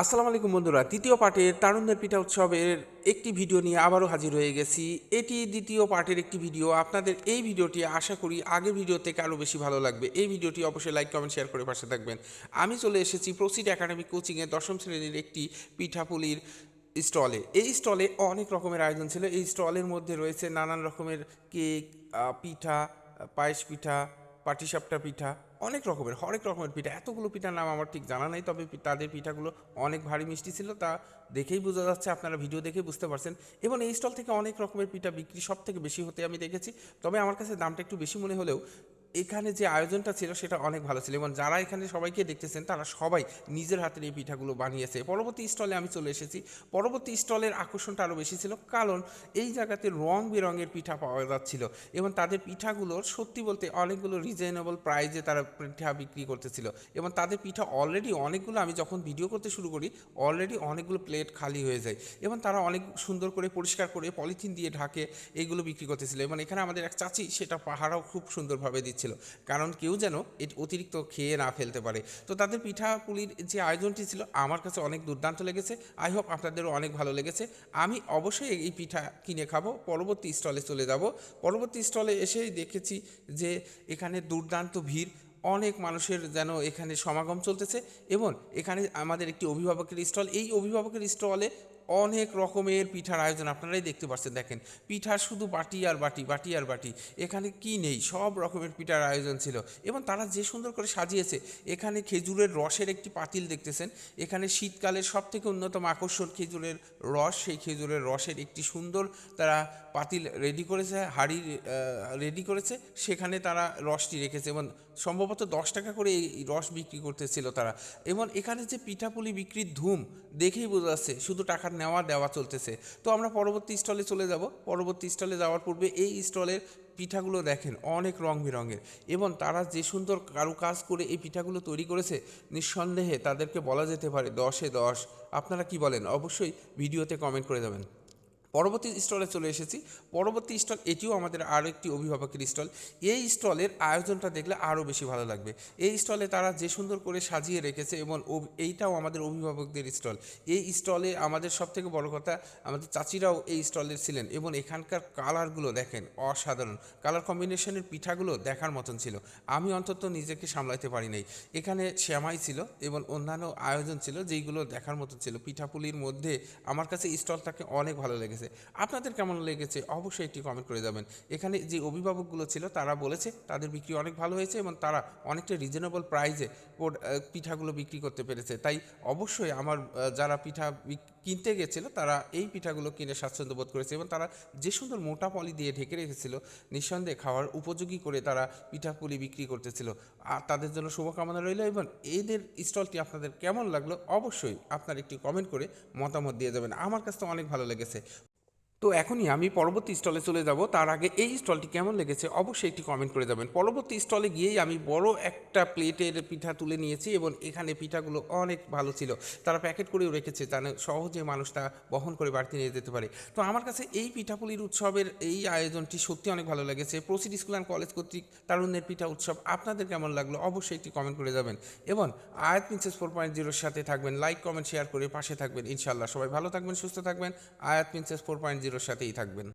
আসসালামু আলাইকুম বন্ধুরা, তৃতীয় পার্টের তারুণ্যের পিঠা উৎসবের একটি ভিডিও নিয়ে আবারও হাজির হয়ে গেছি। এটি দ্বিতীয় পার্টের একটি ভিডিও। আপনাদের এই ভিডিওটি আশা করি আগের ভিডিও থেকে আরও বেশি ভালো লাগবে। এই ভিডিওটি অবশ্যই লাইক, কমেন্ট, শেয়ার করে পাশে থাকবেন। আমি চলে এসেছি প্রসিড একাডেমিক কোচিংয়ে দশম শ্রেণির একটি পিঠাপুলির স্টলে। এই স্টলে অনেক রকমের আয়োজন ছিল। এই স্টলের মধ্যে রয়েছে নানান রকমের কেক পিঠা, পায়েস পিঠা পাটিসাপটা পিঠা, অনেক রকমের, হরেক রকমের পিঠা, এতগুলো পিঠার নাম আমার ঠিক জানা নাই, তবে তাদের পিঠাগুলো অনেক ভারী মিষ্টি ছিল, তা দেখেই বোঝা যাচ্ছে আপনারা ভিডিও দেখে বুঝতে পারছেন। এবং এই স্টল থেকে অনেক রকমের পিঠা বিক্রি সব থেকে বেশি হতে আমি দেখেছি, তবে আমার কাছে দামটা একটু বেশি মনে হলেও এখানে যে আয়োজনটা ছিল সেটা অনেক ভালো ছিল এবং যারা এখানে সবাইকে দেখতেছেন, তারা সবাই নিজের হাতের এই পিঠাগুলো বানিয়েছে। পরবর্তী স্টলে আমি চলে এসেছি। পরবর্তী স্টলের আকর্ষণটা আরও বেশি ছিল কারণ এই জায়গাতে রং বেরঙের পিঠা পাওয়া যাচ্ছিল এবং তাদের পিঠাগুলোর সত্যি বলতে অনেকগুলো রিজনেবল প্রাইজে তারা পিঠা বিক্রি করতেছিল এবং তাদের পিঠা অলরেডি অনেকগুলো আমি যখন ভিডিও করতে শুরু করি অলরেডি অনেকগুলো প্লেট খালি হয়ে যায় এবং তারা অনেক সুন্দর করে পরিষ্কার করে পলিথিন দিয়ে ঢাকে এইগুলো বিক্রি করতেছিল এবং এখানে আমাদের এক চাচি সেটা পাহারাও খুব সুন্দরভাবে দিচ্ছিল কারণ কেউ যেন এটি অতিরিক্ত খেয়ে না ফেলতে পারে। তো তাদের পিঠা পুলির যে আয়োজনটি ছিল, আমার কাছে অনেক দুর্দান্ত লেগেছে। আই হোপ আপনাদেরও অনেক ভালো লেগেছে। আমি অবশ্যই এই পিঠা কিনে খাব। পরবর্তী স্টলে চলে যাব। পরবর্তী স্টলে এসেই দেখেছি যে এখানে দুর্দান্ত ভিড়। অনেক মানুষের যেন এখানে সমাগম চলতেছে এবং এখানে আমাদের একটি অভিভাবকের স্টল। এই অভিভাবকের স্টলে অনেক রকমের পিঠার আয়োজন আপনারাই দেখতে পাচ্ছেন, দেখেন। পিঠা শুধু বাটি আর বাটি বাটি আর বাটি। এখানে কি নেই? সব রকমের পিঠার আয়োজন ছিল। এবং তারা যে সুন্দর করে সাজিয়েছে, এখানে খেজুরের রসের একটি পাতিল দেখতেছেন। এখানে শীতকালের সব থেকে অন্যতম আকর্ষণ খেজুরের রস, সেই খেজুরের রসের একটি সুন্দর তারা পাতিল রেডি করেছে, হাড়ি রেডি করেছে। সেখানে তারা রসটি রেখেছে এবং সম্ভবত দশ টাকা করে এই রস বিক্রি করতেছিল তারা। এবং এখানে যে পিঠাপুলি বিক্রির ধুম দেখেই বোঝা যাচ্ছে, শুধু টাকার নেওয়া দেওয়া চলতেছে। তো আমরা পরবর্তী স্টলে চলে যাব। পরবর্তী স্টলে যাওয়ার পূর্বে এই স্টলের পিঠাগুলো দেখেন, অনেক রং বেরঙের এবং তারা যে সুন্দর কারুকাজ করে এই পিঠাগুলো তৈরি করেছে, নিঃসন্দেহে তাদেরকে বলা যেতে পারে দশে দশ। আপনারা কি বলেন? অবশ্যই ভিডিওতে কমেন্ট করে দেবেন পরবর্তী স্টলে চলে এসেছি। পরবর্তী স্টল, এটিও আমাদের আরও একটি অভিভাবকের স্টল। এই স্টলের আয়োজনটা দেখলে আরও বেশি ভালো লাগবে। এই স্টলে তারা যে সুন্দর করে সাজিয়ে রেখেছে এবং এইটাও আমাদের অভিভাবকদের স্টল। এই স্টলে আমাদের সব থেকে বড় কথা, আমাদের চাচিরাও এই স্টলের ছিলেন এবং এখানকার কালারগুলো দেখেন অসাধারণ। কালার কম্বিনেশনের পিঠাগুলো দেখার মতন ছিল। আমি অন্তত নিজেকে সামলাইতে পারি নাই। এখানে শ্যামাই ছিল এবং অন্যান্য আয়োজন ছিল যেইগুলো দেখার মতো ছিল। পিঠাপুলির মধ্যে আমার কাছে স্টলটাকে অনেক ভালো লেগেছে। আপনাদের কেমন লেগেছে? অবশ্যই একটি কমেন্ট করে যাবেন। এখানে যে অভিভাবকগুলো ছিল, তারা বলেছে, তাদের বিক্রি অনেক ভালো হয়েছে এবং তারা অনেকটা রিজনেবল প্রাইজে পিঠাগুলো বিক্রি করতে পেরেছে। তাই অবশ্যই আমার যারা পিঠা কিনতে গেছিল, তারা এই পিঠাগুলো কিনে স্বাচ্ছন্দ্য বোধ করেছে এবং তারা যে সুন্দর মোটা পলি দিয়ে ঢেকে রেখেছিল, নিঃসন্দেহে খাওয়ার উপযোগী করে তারা পিঠাপুলি বিক্রি করতেছিল। আর তাদের জন্য শুভকামনা রইল এবং এদের স্টলটি আপনাদের কেমন লাগল? অবশ্যই আপনার একটি কমেন্ট করে মতামত দিয়ে যাবেন আমার কাছে তো অনেক ভালো লেগেছে। তো এখনই আমি পরবর্তী স্টলে চলে যাব। তার আগে এই স্টলটি কেমন লেগেছে অবশ্যই একটি কমেন্ট করে যাবেন। পরবর্তী স্টলে গিয়েই আমি বড় একটা প্লেটের পিঠা তুলে নিয়েছি এবং এখানে পিঠাগুলো অনেক ভালো ছিল। তারা প্যাকেট করেও রেখেছে যেন সহজে মানুষ তা বহন করে বাড়তি নিয়ে যেতে পারে। তো আমার কাছে এই পিঠাপুলির উৎসবের এই আয়োজনটি সত্যি অনেক ভালো লেগেছে। প্রসিড স্কুল অ্যান্ড কলেজ কর্তৃক তারুণ্যের পিঠা উৎসব আপনাদের কেমন লাগল অবশ্যই একটি কমেন্ট করে যাবেন। এবং আয়াত প্রিন্সেস ফোর পয়েন্ট জিরোর সাথে থাকবেন লাইক কমেন্ট শেয়ার করে পাশে থাকবেন। ইনশাল্লাহ সবাই ভালো থাকবেন, সুস্থ থাকবেন। আয়াত প্রিন্সেস ফোর পয়েন্ট জিরোর সাথেই থাকবেন।